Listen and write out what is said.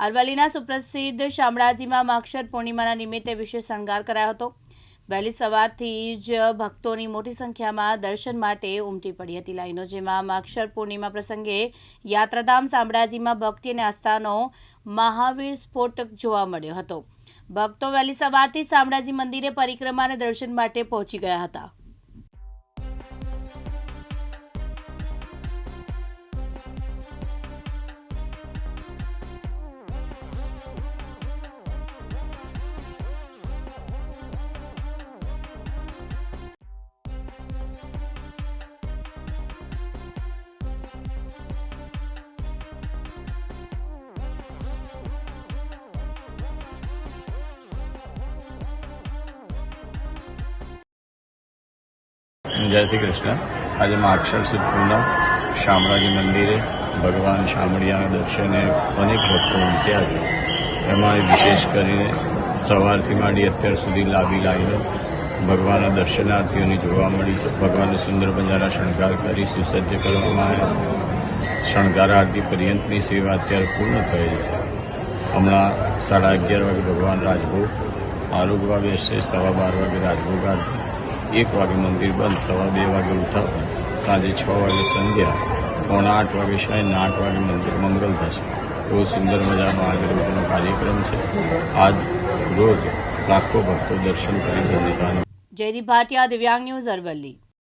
અરવલ્લીના સુપ્રસિદ્ધ શામળાજીમાં માક્ષર પૂર્ણિમાના નિમિત્તે વિશેષ શણગાર કરાયો હતો. વહેલી સવારથી જ ભક્તોની મોટી સંખ્યામાં દર્શન માટે ઉમટી પડી હતી લાઈનો, જેમાં માક્ષર પૂર્ણિમા પ્રસંગે યાત્રાધામ શામળાજીમાં ભક્તિ અને આસ્થાનો મહાવીર સ્ફોટક જોવા મળ્યો હતો. ભક્તો વહેલી સવારથી શામળાજી મંદિરે પરિક્રમા અને દર્શન માટે પહોંચી ગયા હતા. જય શ્રી કૃષ્ણ. આજે માક્ષર અક્ષરસુદ પૂનમ, શામળાજી મંદિરે ભગવાન શામળિયાના દર્શને અનેક ભક્તો ઉમટ્યા છે. એમાં વિશેષ કરીને સવારથી માંડી અત્યાર સુધી લાંબી લાઈનો ભગવાનના દર્શનાર્થીઓની જોવા મળી છે. ભગવાનને સુંદર મજાના શણગાર કરી, સુસજ્જ કરવામાં આવ્યા છે. શણગાર આરતી પર્યંતની સેવા અત્યારે પૂર્ણ થયેલ છે. હમણાં સાડા અગિયાર વાગે ભગવાન રાજભોગ આરોગ વાગે છે સવા બાર વાગે રાજભોગ આરતી. એક વાગે મંદિર બંધ, સવા બે વાગે ઉઠાવતા, સાંજે છ વાગે સંધ્યા, પોણા આઠ વાગે શયન આઠ વાગે મંદિર મંગલ થશે બહુ સુંદર મજાનો આગળનો કાર્યક્રમ છે. આજ રોજ લાખો ભક્તો દર્શન કરી ધન્યતા જયદીપ ભાટિયા, દિવ્યાંગ ન્યૂઝ અરવલ્લી.